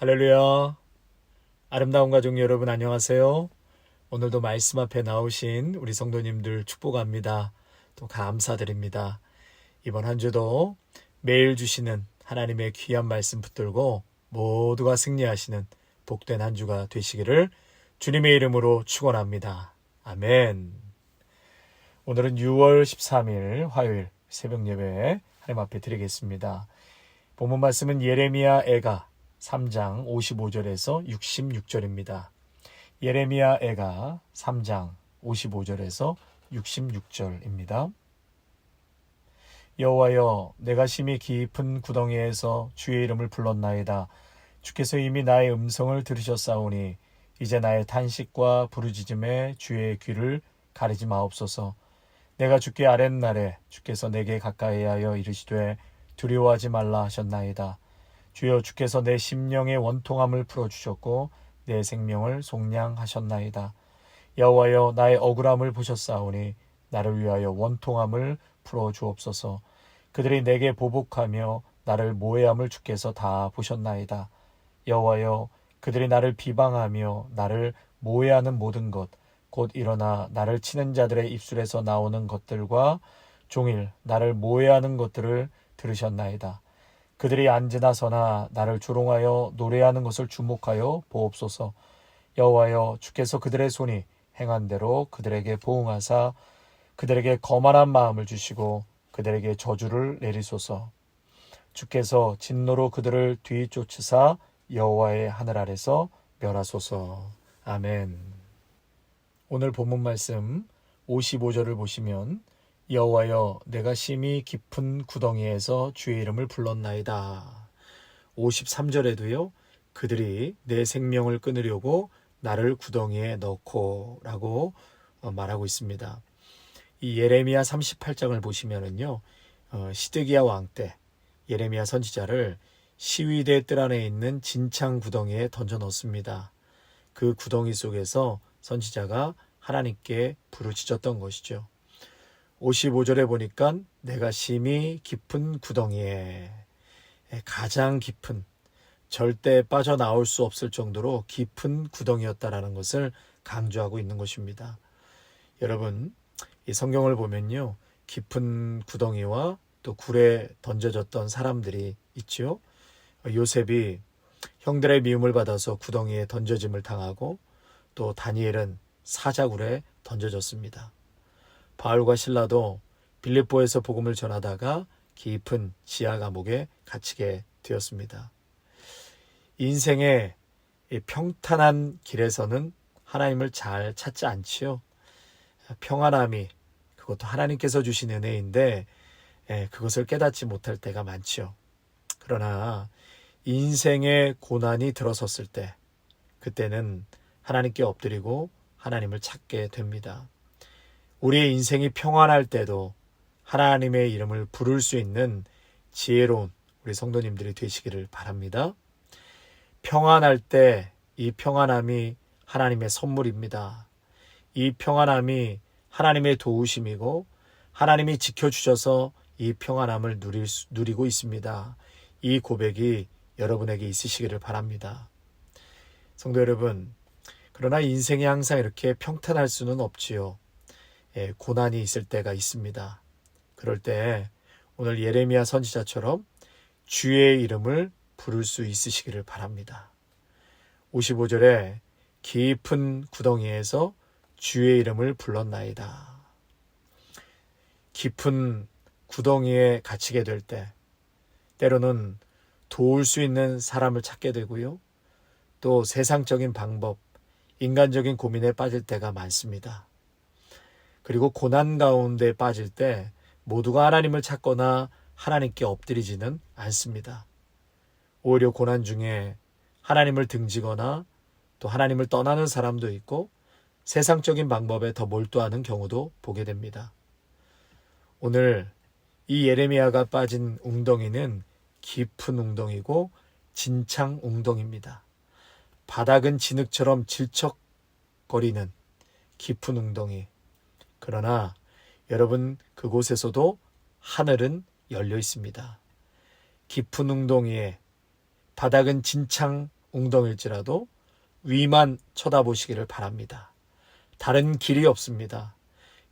할렐루야. 아름다운 가족 여러분 안녕하세요. 오늘도 말씀 앞에 나오신 우리 성도님들 축복합니다. 또 감사드립니다. 이번 한 주도 매일 주시는 하나님의 귀한 말씀 붙들고 모두가 승리하시는 복된 한 주가 되시기를 주님의 이름으로 축원합니다. 아멘. 오늘은 6월 13일 화요일 새벽 예배 하나님 앞에 드리겠습니다. 본문 말씀은 예레미야 애가 3장 55절에서 66절입니다. 예레미야 애가 3장 55절에서 66절입니다. 여호와여 내가 심히 깊은 구덩이에서 주의 이름을 불렀나이다. 주께서 이미 나의 음성을 들으셨사오니 이제 나의 탄식과 부르짖음에 주의 귀를 가리지 마옵소서. 내가 주께 아랫날에 주께서 내게 가까이 하여 이르시되 두려워하지 말라 하셨나이다. 주여 주께서 내 심령의 원통함을 풀어주셨고 내 생명을 속량하셨나이다. 여호와여 나의 억울함을 보셨사오니 나를 위하여 원통함을 풀어 주옵소서. 그들이 내게 보복하며 나를 모해함을 주께서 다 보셨나이다. 여호와여 그들이 나를 비방하며 나를 모해하는 모든 것 곧 일어나 나를 치는 자들의 입술에서 나오는 것들과 종일 나를 모해하는 것들을 들으셨나이다. 그들이 앉으나 서나 나를 조롱하여 노래하는 것을 주목하여 보옵소서. 여호와여 주께서 그들의 손이 행한 대로 그들에게 보응하사 그들에게 거만한 마음을 주시고 그들에게 저주를 내리소서. 주께서 진노로 그들을 뒤쫓으사 여호와의 하늘 아래서 멸하소서. 아멘. 오늘 본문 말씀 55절을 보시면 여호와여 내가 심히 깊은 구덩이에서 주의 이름을 불렀나이다. 53절에도요. 그들이 내 생명을 끊으려고 나를 구덩이에 넣고라고 어, 말하고 있습니다. 이 예레미야 38장을 보시면은요. 어, 시드기야 왕 때 예레미야 선지자를 시위대 뜰 안에 있는 진창 구덩이에 던져 넣습니다. 그 구덩이 속에서 선지자가 하나님께 부르짖었던 것이죠. 55절에 보니까 내가 심히 깊은 구덩이에 가장 깊은 절대 빠져나올 수 없을 정도로 깊은 구덩이였다라는 것을 강조하고 있는 것입니다. 여러분, 이 성경을 보면요. 깊은 구덩이와 또 굴에 던져졌던 사람들이 있지요. 요셉이 형들의 미움을 받아서 구덩이에 던져짐을 당하고 또 다니엘은 사자굴에 던져졌습니다. 바울과 신라도 빌립보에서 복음을 전하다가 깊은 지하 감옥에 갇히게 되었습니다. 인생의 평탄한 길에서는 하나님을 잘 찾지 않지요. 평안함이 그것도 하나님께서 주신 은혜인데 예, 그것을 깨닫지 못할 때가 많지요. 그러나 인생의 고난이 들어섰을 때 그때는 하나님께 엎드리고 하나님을 찾게 됩니다. 우리의 인생이 평안할 때도 하나님의 이름을 부를 수 있는 지혜로운 우리 성도님들이 되시기를 바랍니다. 평안할 때 이 평안함이 하나님의 선물입니다. 이 평안함이 하나님의 도우심이고 하나님이 지켜주셔서 이 평안함을 누릴 수, 누리고 있습니다. 이 고백이 여러분에게 있으시기를 바랍니다. 성도 여러분, 그러나 인생이 항상 이렇게 평탄할 수는 없지요. 예, 고난이 있을 때가 있습니다. 그럴 때 오늘 예레미야 선지자처럼 주의 이름을 부를 수 있으시기를 바랍니다. 55절에 깊은 구덩이에서 주의 이름을 불렀나이다. 깊은 구덩이에 갇히게 될 때, 때로는 도울 수 있는 사람을 찾게 되고요. 또 세상적인 방법, 인간적인 고민에 빠질 때가 많습니다. 그리고 고난 가운데 빠질 때 모두가 하나님을 찾거나 하나님께 엎드리지는 않습니다. 오히려 고난 중에 하나님을 등지거나 또 하나님을 떠나는 사람도 있고 세상적인 방법에 더 몰두하는 경우도 보게 됩니다. 오늘 이 예레미야가 빠진 웅덩이는 깊은 웅덩이고 진창 웅덩입니다. 바닥은 진흙처럼 질척거리는 깊은 웅덩이. 그러나 여러분 그곳에서도 하늘은 열려 있습니다. 깊은 웅덩이에 바닥은 진창 웅덩일지라도 위만 쳐다보시기를 바랍니다. 다른 길이 없습니다.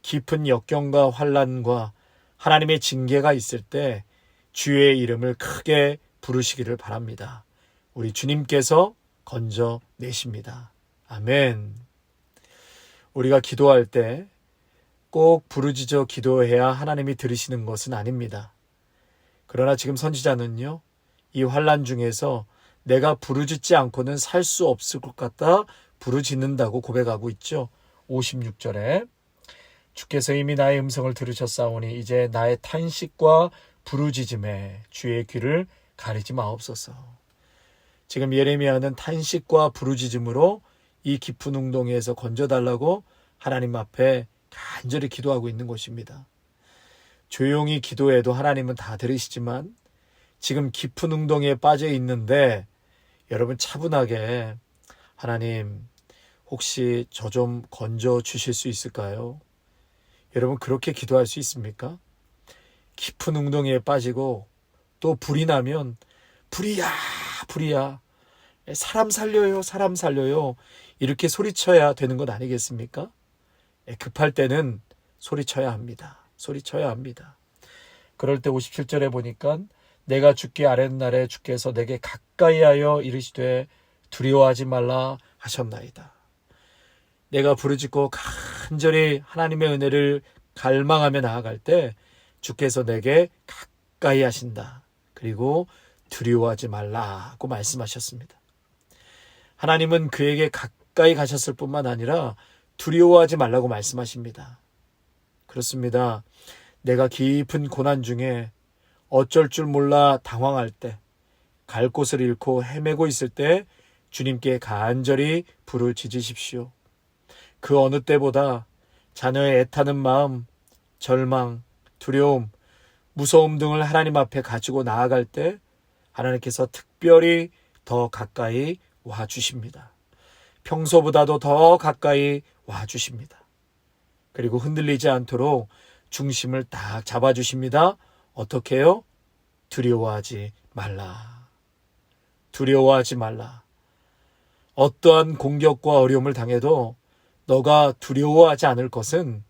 깊은 역경과 환란과 하나님의 징계가 있을 때 주의 이름을 크게 부르시기를 바랍니다. 우리 주님께서 건져 내십니다. 아멘. 우리가 기도할 때 꼭 부르짖어 기도해야 하나님이 들으시는 것은 아닙니다. 그러나 지금 선지자는요, 이 환란 중에서 내가 부르짖지 않고는 살 수 없을 것 같다 부르짖는다고 고백하고 있죠. 56절에 주께서 이미 나의 음성을 들으셨사오니 이제 나의 탄식과 부르짖음에 주의 귀를 가리지 마옵소서. 지금 예레미야는 탄식과 부르짖음으로 이 깊은 웅덩이에서 건져달라고 하나님 앞에 간절히 기도하고 있는 것입니다. 조용히 기도해도 하나님은 다 들으시지만 지금 깊은 웅덩이에 빠져 있는데 여러분 차분하게 하나님 혹시 저 좀 건져 주실 수 있을까요? 여러분 그렇게 기도할 수 있습니까? 깊은 웅덩이에 빠지고 또 불이 나면 불이야 불이야 사람 살려요 사람 살려요 이렇게 소리쳐야 되는 것 아니겠습니까? 예, 급할 때는 소리쳐야 합니다. 소리쳐야 합니다. 그럴 때 57절에 보니까 내가 죽기 아랫날에 주께서 내게 가까이 하여 이르시되 두려워하지 말라 하셨나이다. 내가 부르짖고 간절히 하나님의 은혜를 갈망하며 나아갈 때 주께서 내게 가까이 하신다. 그리고 두려워하지 말라고 말씀하셨습니다. 하나님은 그에게 가까이 가셨을 뿐만 아니라 두려워하지 말라고 말씀하십니다. 그렇습니다. 내가 깊은 고난 중에 어쩔 줄 몰라 당황할 때, 갈 곳을 잃고 헤매고 있을 때 주님께 간절히 불을 지지십시오. 그 어느 때보다 자녀의 애타는 마음, 절망, 두려움, 무서움 등을 하나님 앞에 가지고 나아갈 때 하나님께서 특별히 더 가까이 와 주십니다. 평소보다도 더 가까이 와 주십니다. 그리고 흔들리지 않도록 중심을 딱 잡아 주십니다. 어떻게 해요? 두려워하지 말라. 두려워하지 말라. 어떠한 공격과 어려움을 당해도 너가 두려워하지 않을 것은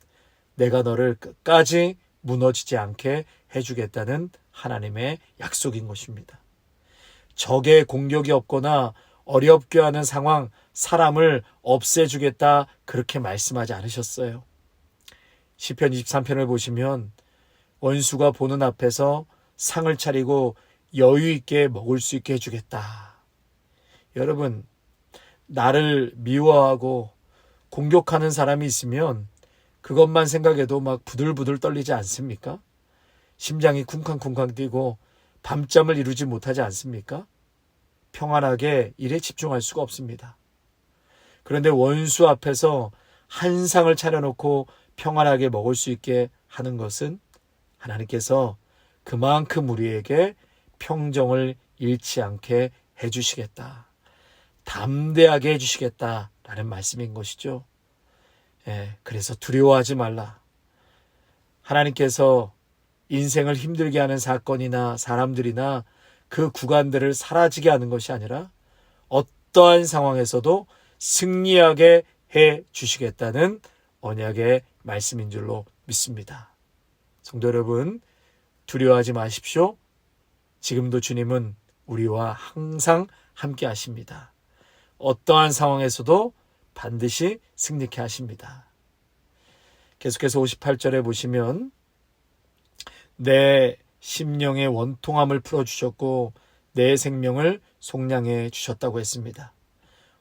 내가 너를 끝까지 무너지지 않게 해주겠다는 하나님의 약속인 것입니다. 적의 공격이 없거나 어렵게 하는 상황, 사람을 없애주겠다 그렇게 말씀하지 않으셨어요. 시편 23편을 보시면 원수가 보는 앞에서 상을 차리고 여유 있게 먹을 수 있게 해주겠다. 여러분, 나를 미워하고 공격하는 사람이 있으면 그것만 생각해도 막 부들부들 떨리지 않습니까? 심장이 쿵쾅쿵쾅 뛰고 밤잠을 이루지 못하지 않습니까? 평안하게 일에 집중할 수가 없습니다. 그런데 원수 앞에서 한 상을 차려놓고 평안하게 먹을 수 있게 하는 것은 하나님께서 그만큼 우리에게 평정을 잃지 않게 해주시겠다. 담대하게 해주시겠다라는 말씀인 것이죠. 예, 그래서 두려워하지 말라. 하나님께서 인생을 힘들게 하는 사건이나 사람들이나 그 구간들을 사라지게 하는 것이 아니라 어떠한 상황에서도 승리하게 해 주시겠다는 언약의 말씀인 줄로 믿습니다. 성도 여러분, 두려워하지 마십시오. 지금도 주님은 우리와 항상 함께 하십니다. 어떠한 상황에서도 반드시 승리케 하십니다. 계속해서 58절에 보시면 내 심령의 원통함을 풀어주셨고 내 생명을 속량해 주셨다고 했습니다.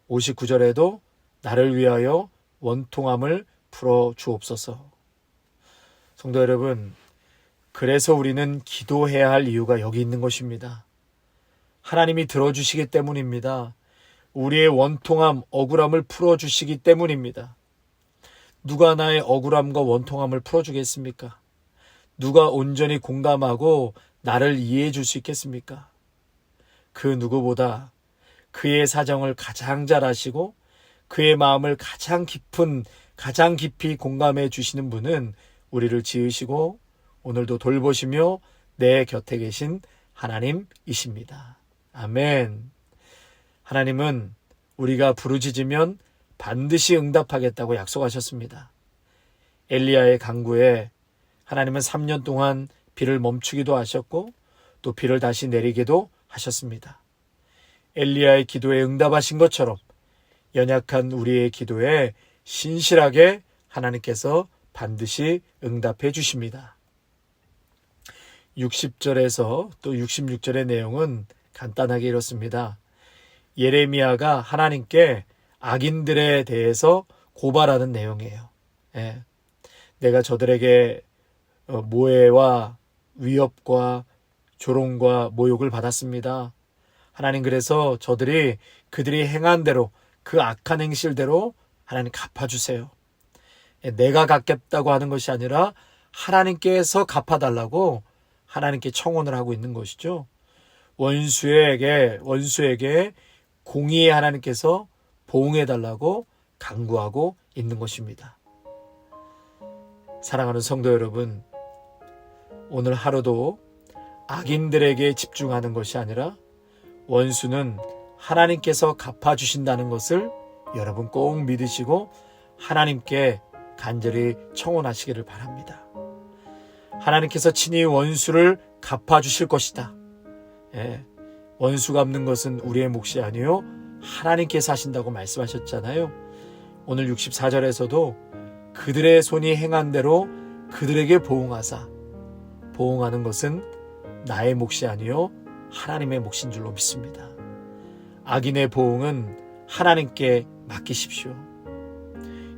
59절에도 나를 위하여 원통함을 풀어 주옵소서. 성도 여러분, 그래서 우리는 기도해야 할 이유가 여기 있는 것입니다. 하나님이 들어주시기 때문입니다. 우리의 원통함, 억울함을 풀어주시기 때문입니다. 누가 나의 억울함과 원통함을 풀어주겠습니까? 누가 온전히 공감하고 나를 이해해 줄 수 있겠습니까? 그 누구보다 그의 사정을 가장 잘 아시고 그의 마음을 가장 깊은, 가장 깊이 공감해 주시는 분은 우리를 지으시고 오늘도 돌보시며 내 곁에 계신 하나님이십니다. 아멘. 하나님은 우리가 부르짖으면 반드시 응답하겠다고 약속하셨습니다. 엘리야의 강구에 하나님은 3년 동안 비를 멈추기도 하셨고 또 비를 다시 내리기도 하셨습니다. 엘리야의 기도에 응답하신 것처럼 연약한 우리의 기도에 신실하게 하나님께서 반드시 응답해 주십니다. 60절에서 또 66절의 내용은 간단하게 이렇습니다. 예레미야가 하나님께 악인들에 대해서 고발하는 내용이에요. 예. 내가 저들에게 어, 모해와 위협과 조롱과 모욕을 받았습니다. 하나님 그래서 저들이 그들이 행한 대로 그 악한 행실대로 하나님 갚아주세요. 예, 내가 갚겠다고 하는 것이 아니라 하나님께서 갚아달라고 하나님께 청원을 하고 있는 것이죠. 원수에게 원수에게 공의의 하나님께서 보응해 달라고 강구하고 있는 것입니다. 사랑하는 성도 여러분, 오늘 하루도 악인들에게 집중하는 것이 아니라 원수는 하나님께서 갚아주신다는 것을 여러분 꼭 믿으시고 하나님께 간절히 청원하시기를 바랍니다. 하나님께서 친히 원수를 갚아주실 것이다. 예, 원수 갚는 것은 우리의 몫이 아니요 하나님께서 하신다고 말씀하셨잖아요. 오늘 64절에서도 그들의 손이 행한 대로 그들에게 보응하사 보응하는 것은 나의 몫이 아니요 하나님의 몫인 줄로 믿습니다. 악인의 보응은 하나님께 맡기십시오.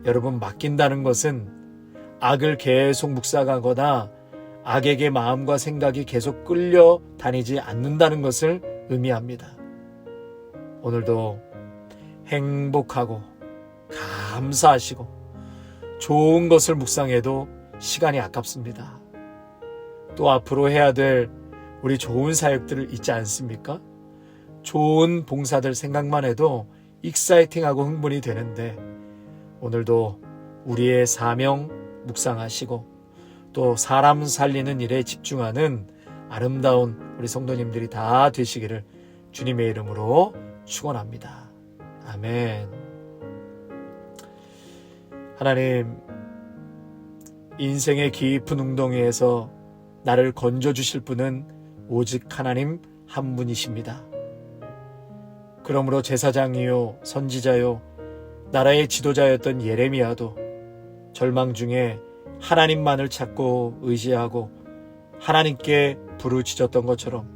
여러분 맡긴다는 것은 악을 계속 묵상하거나 악에게 마음과 생각이 계속 끌려 다니지 않는다는 것을 의미합니다. 오늘도 행복하고 감사하시고 좋은 것을 묵상해도 시간이 아깝습니다. 또 앞으로 해야 될 우리 좋은 사역들을 잊지 않습니까? 좋은 봉사들 생각만 해도 익사이팅하고 흥분이 되는데 오늘도 우리의 사명 묵상하시고 또 사람 살리는 일에 집중하는 아름다운 우리 성도님들이 다 되시기를 주님의 이름으로 축원합니다. 아멘. 하나님 인생의 깊은 웅덩이에서 나를 건져 주실 분은 오직 하나님 한 분이십니다. 그러므로 제사장이요 선지자요 나라의 지도자였던 예레미야도 절망 중에 하나님만을 찾고 의지하고 하나님께 부르짖었던 것처럼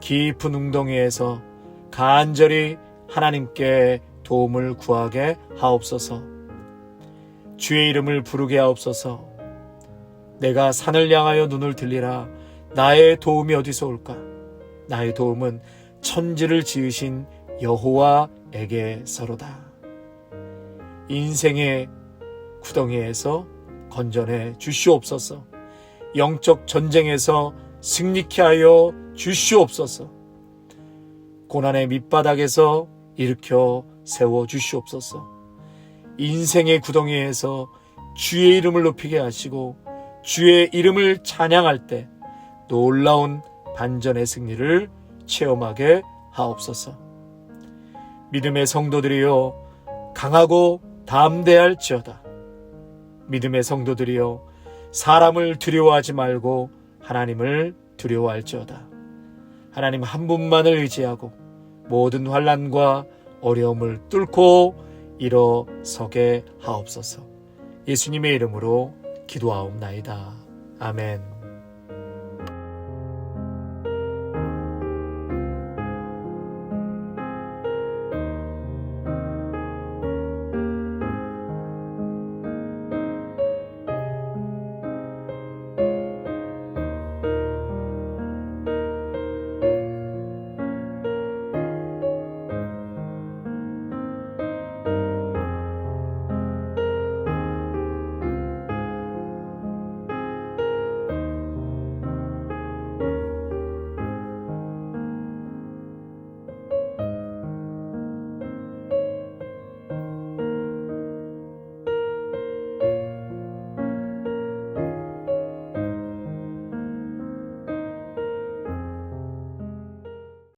깊은 웅덩이에서 간절히 하나님께 도움을 구하게 하옵소서. 주의 이름을 부르게 하옵소서. 내가 산을 향하여 눈을 들리라. 나의 도움이 어디서 올까? 나의 도움은 천지를 지으신 여호와에게서로다. 인생의 구덩이에서 건전해 주시옵소서. 영적 전쟁에서 승리케 하여 주시옵소서. 고난의 밑바닥에서 일으켜 세워 주시옵소서. 인생의 구덩이에서 주의 이름을 높이게 하시고 주의 이름을 찬양할 때 놀라운 반전의 승리를 체험하게 하옵소서. 믿음의 성도들이여 강하고 담대할지어다. 믿음의 성도들이여 사람을 두려워하지 말고 하나님을 두려워할지어다. 하나님 한 분만을 의지하고 모든 환란과 어려움을 뚫고 일어서게 하옵소서. 예수님의 이름으로 기도하옵나이다. 아멘.